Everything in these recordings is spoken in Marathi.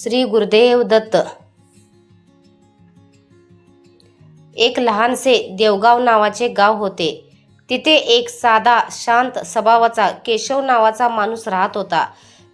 श्री गुरुदेव दत्त. एक लहानसे देवगाव नावाचे गाव होते. तिथे एक साधा शांत स्वभावाचा केशव नावाचा माणूस राहत होता.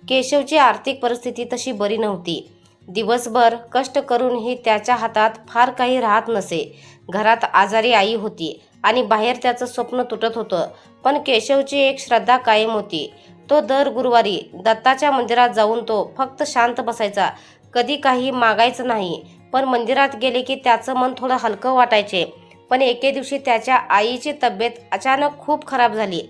केशवची आर्थिक परिस्थिती तशी बरी नव्हती. दिवसभर कष्ट करूनही त्याच्या हातात फार काही राहत नसे. घरात आजारी आई होती आणि बाहेर त्याचं स्वप्न तुटत होतं. पण केशवची एक श्रद्धा कायम होती. तो दर गुरुवारी दत्ताच्या मंदिरात जाऊन तो फक्त शांत बसायचा. कधी काही मागायचं नाही. पण मंदिरात गेले की त्याचं मन थोडं हलकं वाटायचे. पण एके दिवशी त्याच्या आईची तब्येत अचानक खूप खराब झाली.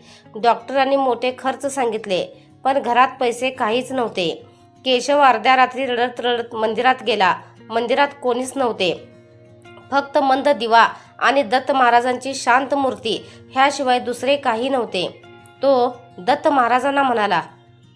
डॉक्टरांनी मोठे खर्च सांगितले पण घरात पैसे काहीच नव्हते. केशव अर्ध्या रात्री रडत रडत मंदिरात गेला. मंदिरात कोणीच नव्हते. फक्त मंद दिवा आणि दत्त महाराजांची शांत मूर्ती ह्याशिवाय दुसरे काही नव्हते. तो दत्त महाराजांना म्हणाला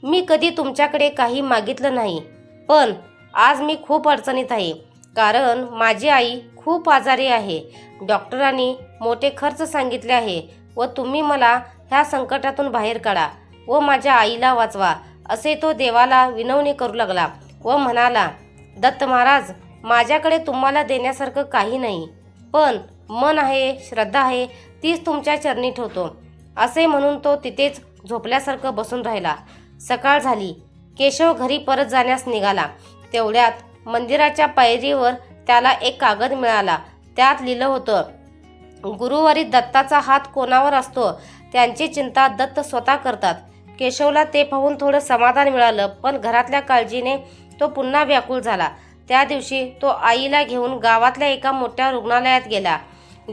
मी कधी तुमच्याकडे काही मागितलं नाही पण आज मी खूप अडचणीत आहे कारण माझी आई खूप आजारी आहे. डॉक्टरांनी मोठे खर्च सांगितले आहे व तुम्ही मला ह्या संकटातून बाहेर काढा व माझ्या आईला वाचवा असे तो देवाला विनवणी करू लागला व म्हणाला दत्त महाराज माझ्याकडे तुम्हाला देण्यासारखं काही नाही पण मन आहे श्रद्धा आहे तीच तुमच्या चरणी ठेवतो. असे म्हणून तो तिथेच झोपल्यासारखं बसून राहिला. सकाळ झाली. केशव घरी परत जाण्यास निघाला. तेवढ्यात मंदिराच्या पायरीवर त्याला एक कागद मिळाला. त्यात लिहिलं होतं गुरुवारी दत्ताचा हात कोणावर असतो त्यांची चिंता दत्त स्वतः करतात केशवला ते पाहून थोडं समाधान मिळालं पण घरातल्या काळजीने तो पुन्हा व्याकुळ झाला. त्या दिवशी तो आईला घेऊन गावातल्या एका मोठ्या रुग्णालयात गेला.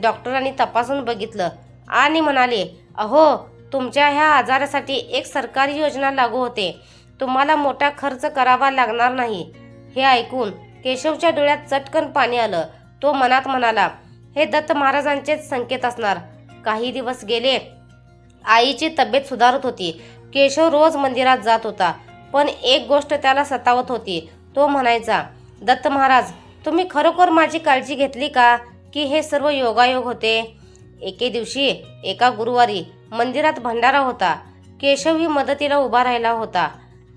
डॉक्टरांनी तपासून बघितलं आणि म्हणाले अहो तुमच्या ह्या आजारासाठी एक सरकारी योजना लागू होते. तुम्हाला मोठा खर्च करावा लागणार नाही. हे ऐकून केशवच्या डोळ्यात चटकन पाणी आलं. तो मनात म्हणाला हे दत्त महाराजांचेच संकेत असणार. काही दिवस गेले आईची तब्येत सुधारत होती. केशव रोज मंदिरात जात होता. पण एक गोष्ट त्याला सतावत होती. तो म्हणायचा दत्त महाराज तुम्ही खरोखर माझी काळजी घेतली का? की हे सर्व योगायोग होते? एके दिवशी एका गुरुवारी मंदिरात भंडारा होता. केशवही मदतीला उभा राहिला होता.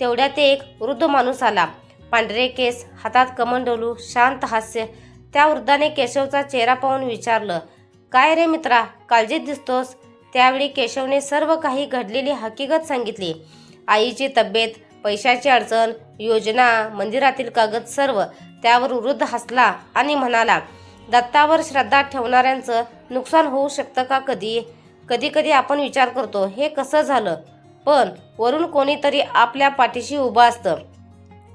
तेवढ्यात एक वृद्ध माणूस आला. पांढरे केस हातात कमंडोलू शांत हास्य. त्या वृद्धाने केशवचा चेहरा पाहून विचारलं काय रे मित्रा काळजीत दिसतोस? त्यावेळी केशवने सर्व काही घडलेली हकीकत सांगितली. आईची तब्येत पैशाची अडचण योजना मंदिरातील कागद सर्व त्यावर वृद्ध हसला आणि म्हणाला दत्तावर श्रद्धा ठेवणाऱ्यांचं नुकसान होऊ शकतं का कधी? कधीकधी आपण विचार करतो हे कसं झालं? पण वरून कोणीतरी आपल्या पाठीशी उभं असतं.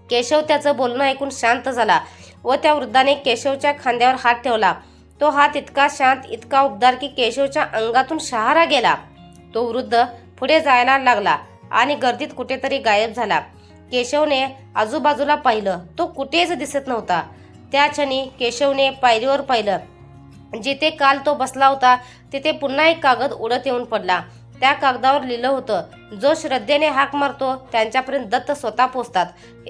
केशव त्याचं बोलणं ऐकून शांत झाला व त्या वृद्धाने केशवच्या खांद्यावर हात ठेवला. तो हात इतका शांत इतका उबदार की केशवच्या अंगातून शहारा गेला. तो वृद्ध पुढे जायला लागला आणि गर्दीत कुठेतरी गायब झाला. केशवने आजूबाजूला पाहिलं तो कुठेच दिसत नव्हता. त्या क्षणी केशवने पायरीवर पाहिलं जिथे काल तो बसला होता तिथे पुन्हा एक कागद उडत येऊन पडला. त्या कागदावर लिहिलं होतं जो श्रद्धेने हाक मारतो त्यांच्यापर्यंत दत्त स्वतः पोचतात.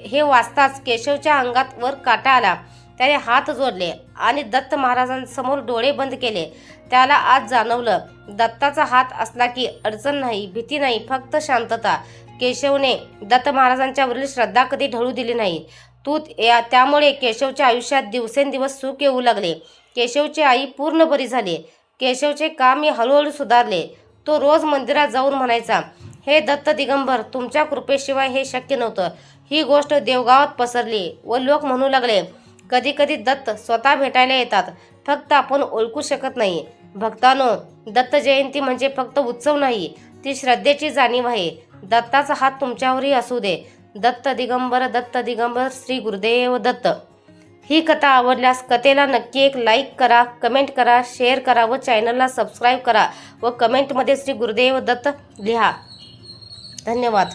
हे वाचताच केशवच्या अंगात वर काटा आला. त्याने हात जोडले आणि दत्त महाराजांसमोर डोळे बंद केले. त्याला आज जाणवलं दत्ताचा हात असला की अडचण नाही भीती नाही फक्त शांतता. केशवने दत्त महाराजांच्या वरील श्रद्धा कधी ढळू दिली नाही. तू या त्यामुळे केशवच्या आयुष्यात दिवसेंदिवस सुख येऊ लागले. केशवची आई पूर्ण बरी झाली. केशवचे काम मी हळूहळू सुधारले. तो रोज मंदिरात जाऊन म्हणायचा हे दत्त दिगंबर तुमच्या कृपेशिवाय हे शक्य नव्हतं. ही गोष्ट देवगावात पसरली. व लोक म्हणू लागले कधी कधी दत्त स्वतः भेटायला येतात. फक्त आपण ओळखू शकत नाही. भक्तानो दत्त जयंती म्हणजे फक्त उत्सव नाही ती श्रद्धेची जाणीव आहे. दत्ताचा हात तुमच्यावरही असू दे. दत्त दिगंबर दत्त दिगंबर श्री गुरुदेव दत्त. ही कथा आवडल्यास कथेला नक्की एक लाईक करा कमेंट करा शेअर करा व चॅनलला सबस्क्राईब करा व कमेंटमध्ये श्री गुरुदेव दत्त लिहा. धन्यवाद.